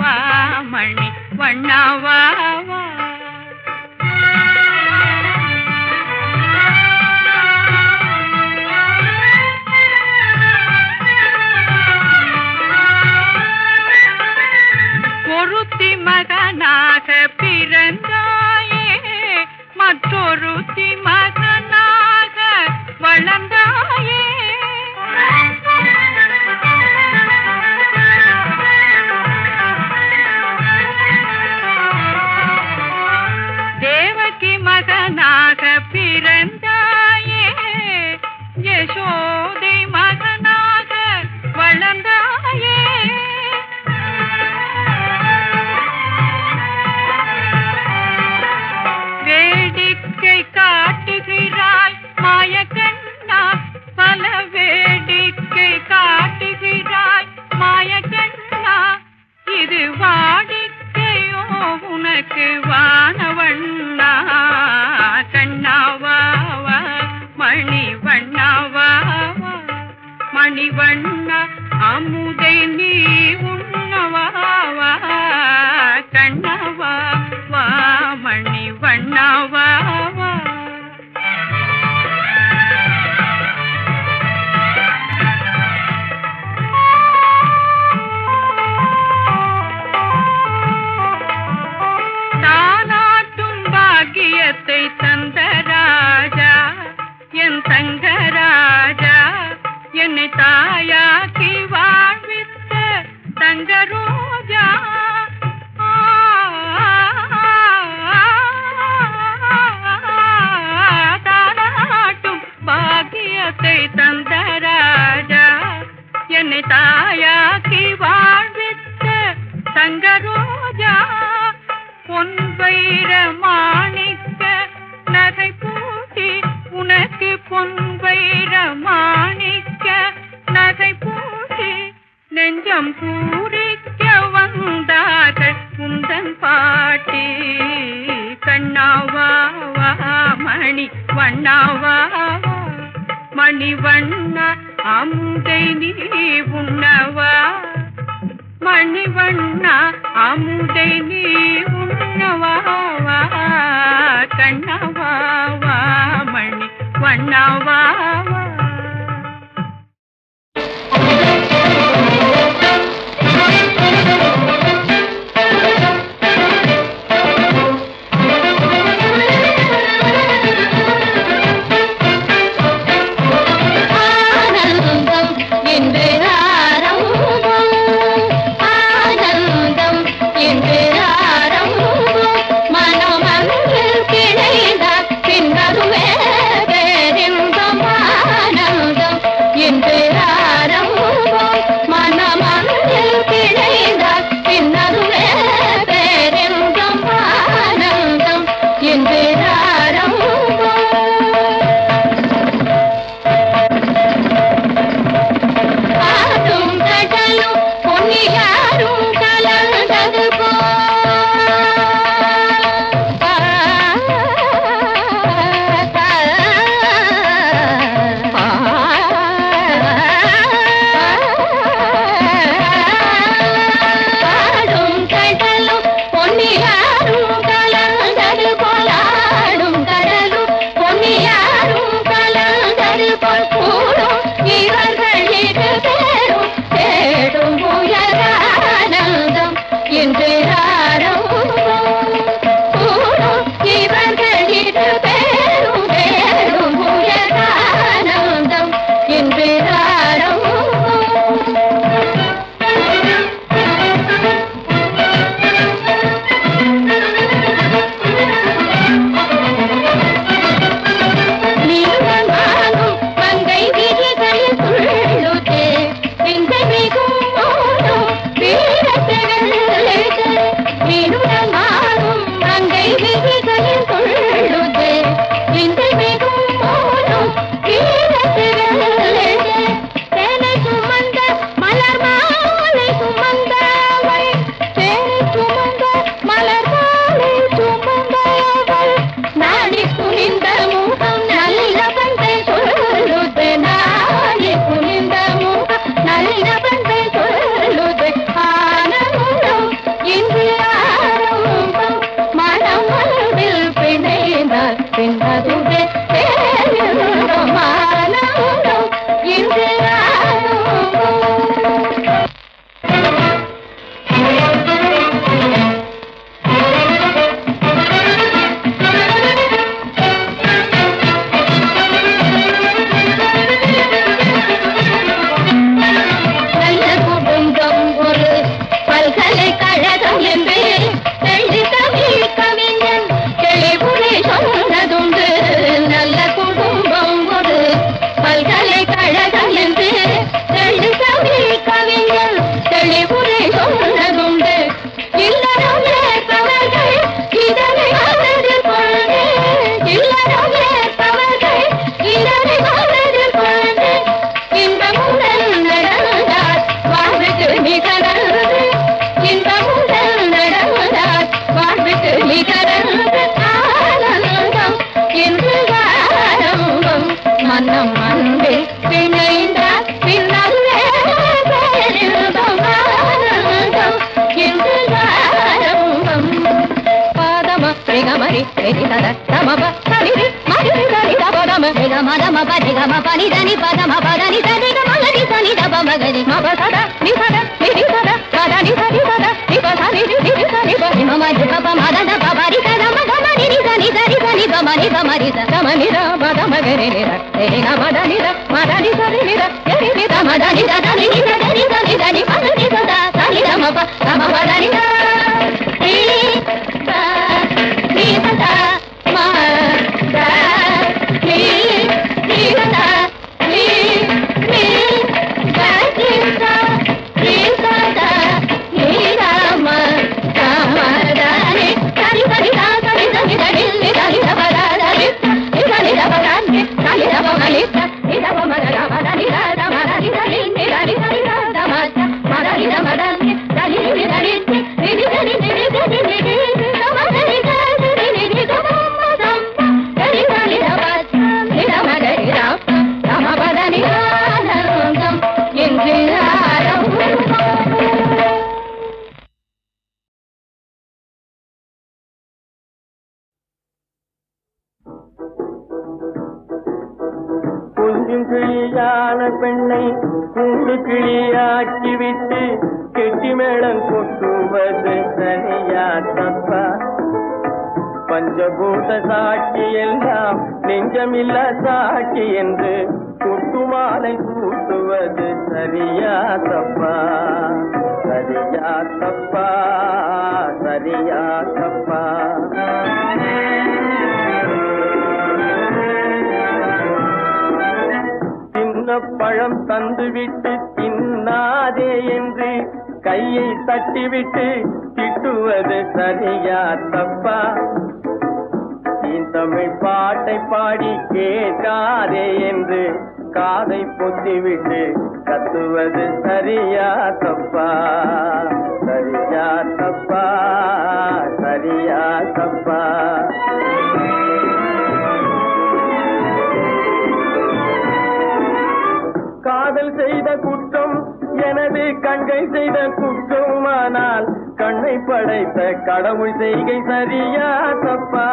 வா மணி வண்ணா வா ஒருத்தி மகனாக பிறந்தாயே மற்றொருத்தி மக தன்னை தாயாக்கி வாழ்வித்த தங்கரோஜா பொன்வைர மாணிக்க நகை பூட்டி உனக்கு பொன்வைர மாணிக்க நகை பூட்டி நெஞ்சம் பூரிக்க வந்தார்கள் குந்தன் பாட்டி. கண்ணாவா மணி வண்ணாவா மணி வண்ணா అంతై నీవున్నవా? మణివన్న అముదై నీవున్నవా? కన్నవా మణి వన్నవా మని ద మరి ద ద మని ద మద మగరి ని ద ని ద మద ని ద మద ని ద రి ని ద గరి ని ద మద ని ద ద ని ద ని ద ని ద ని పద ని ద ద ద ని ద మ ప ద మ పద ని ద கூட்டுவது சரியா தப்பா பஞ்சபூத சாட்சி எல்லாம் நெஞ்சமில்ல சாட்சி என்று குட்டுமாலை கூட்டுவது சரியா தப்பா சரியா தப்பா சரியா தப்பா சின்ன பழம் தந்துவிட்டு தின்னாதே என்று கையை தட்டிவிட்டு திட்டுவது சரியா தப்பா? என் தமிழ் பாட்டை பாடி கேட்காதே என்று காதை பொத்திவிட்டு கத்துவது சரியா தப்பா? சரியா தப்பா? சரியா தப்பா? காதல் செய்த கூட்டம் எனது கண்கள் செய்த குற்றமானால் கண்ணை படைத்த கடவுள் செய்கை சரியா தப்பா?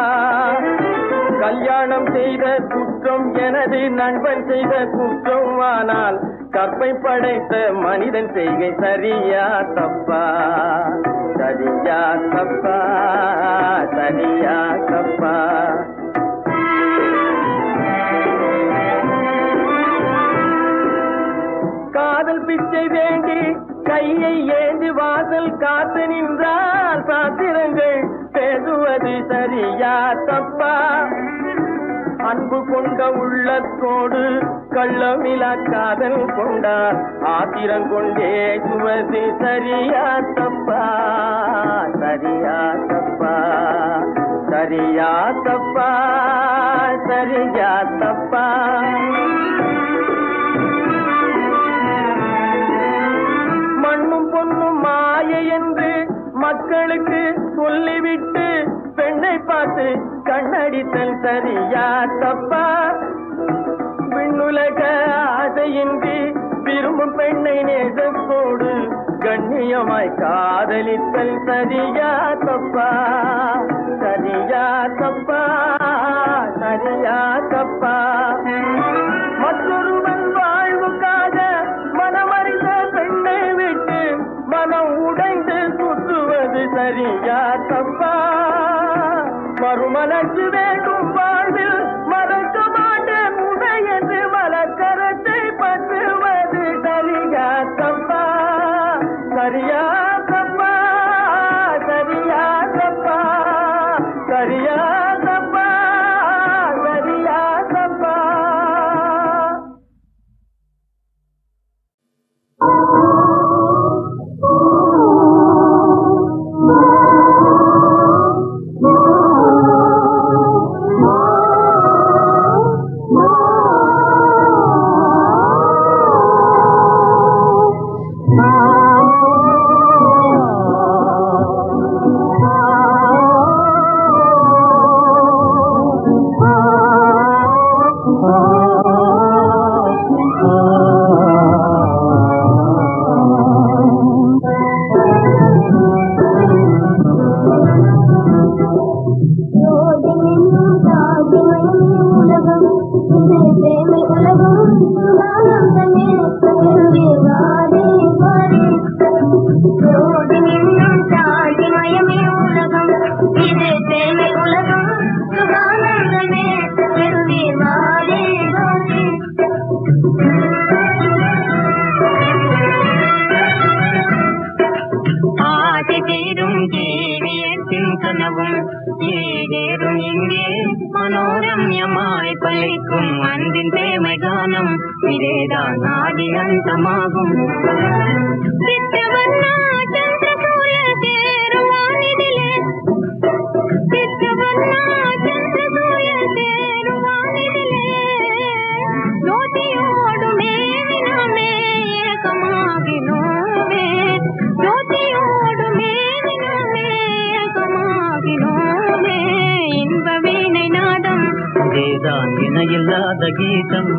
கல்யாணம் செய்த குற்றம் எனது நண்பன் செய்த குற்றமானால் கற்பை படைத்த மனிதன் செய்கை சரியா தப்பா? சரியா தப்பா? சரியா தப்பா? பூஜை வேண்டி கையை ஏந்தி வாசல் காத்து நின்றால் சாத்திரங்கள் பேசுவது சரியா தப்பா? அன்பு கொண்ட உள்ளத்தோடு கள்ளமிலா காதல் கொண்டார் ஆத்திரம் கொண்டே சுவது சரியா தப்பா? சரியா தப்பா? சரியா தப்பா? சரியா தப்பா? பார்த்து கண்ணடித்தல் சரியா தப்பா? விண்ணுலக ஆசையின்றி விரும்பும் பெண்ணை நேசத்தோடு கண்ணியமாய் காதலித்தல் சரியா தப்பா? சரியா தப்பா? சரியா மறுமலர்ச்சி கானம் இதேதான் ஆதி அந்தமாகும் சித்தவண்ணா சந்திரசூரிய சேருவானிதிலே சித்தவண்ணா இதேதான் இணையில்லாத கீதம்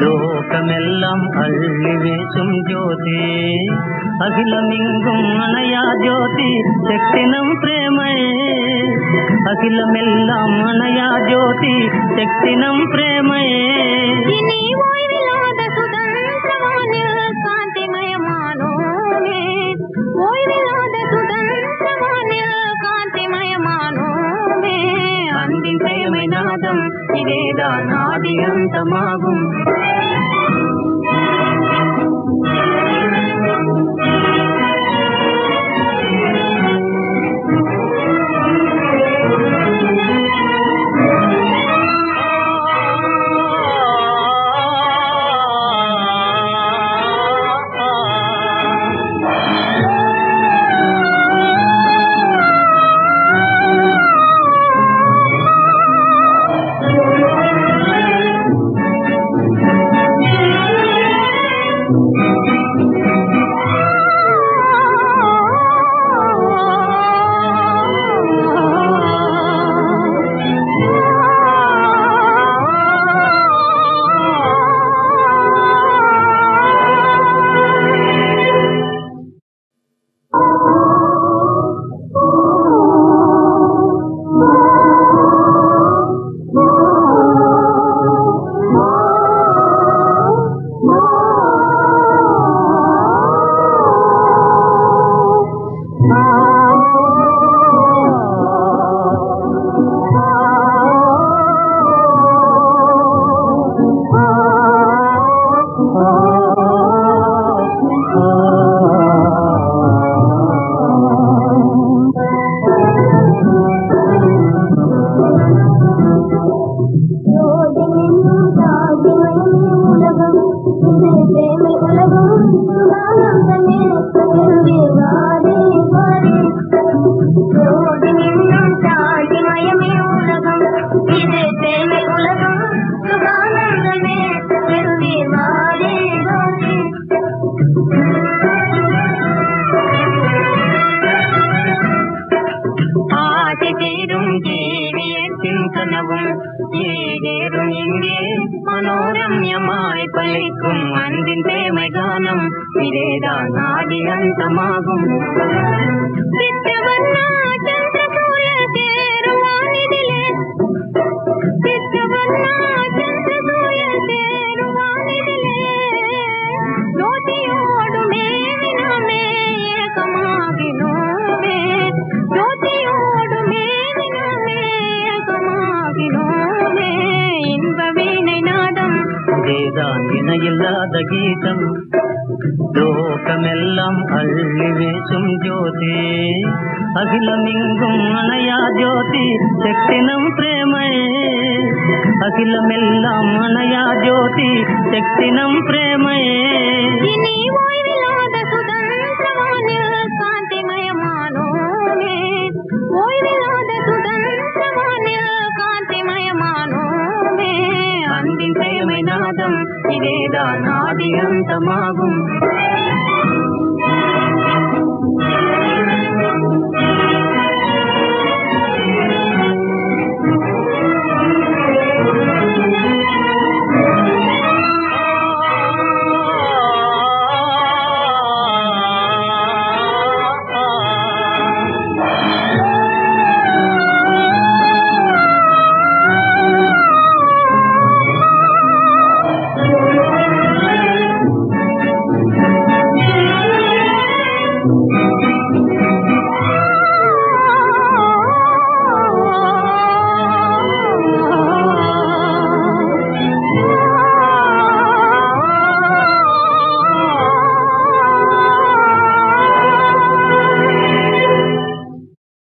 லோகமெல்லாம் அள்ளி வீசும் ஜோதி அகிலமிங்கும் அணையா ஜோதி செக்தினம் பிரேமை அகிலமெல்லாம் அணையா ஜோதி செக்தினம் பிரேமை இனி ஓய்வில்லாத சுதந்திரவானில் காந்திமயமானோமே ஓய்வில்லாத அன்பின் தேமை நாதம் இதேதான் ஆதி அந்தமாகும் கனவும் இங்கே மனோரம்யமாய் பலிக்கும் அன்பின் தேமை கானம் இதேதான் ஆதி அந்தமாகும் சித்தவண்ணா இதேதான் இணையில்லாத கீதம் லோகமெல்லாம் அள்ளி வீசும் ஜோதி அகிலமிங்கும் அணையா ஜோதி செக்தினம் பிரேமை அகிலமெல்லாம் அணையா ஜோதி செக்தினம் பிரேமை இனி ஓய்வில்லாத சுதந்திரவானில் காந்திமயமானோமே ஓய்வில்லாத அன்பின் தேமை நாதம் இதேதான் ஆதி அந்தமாகும்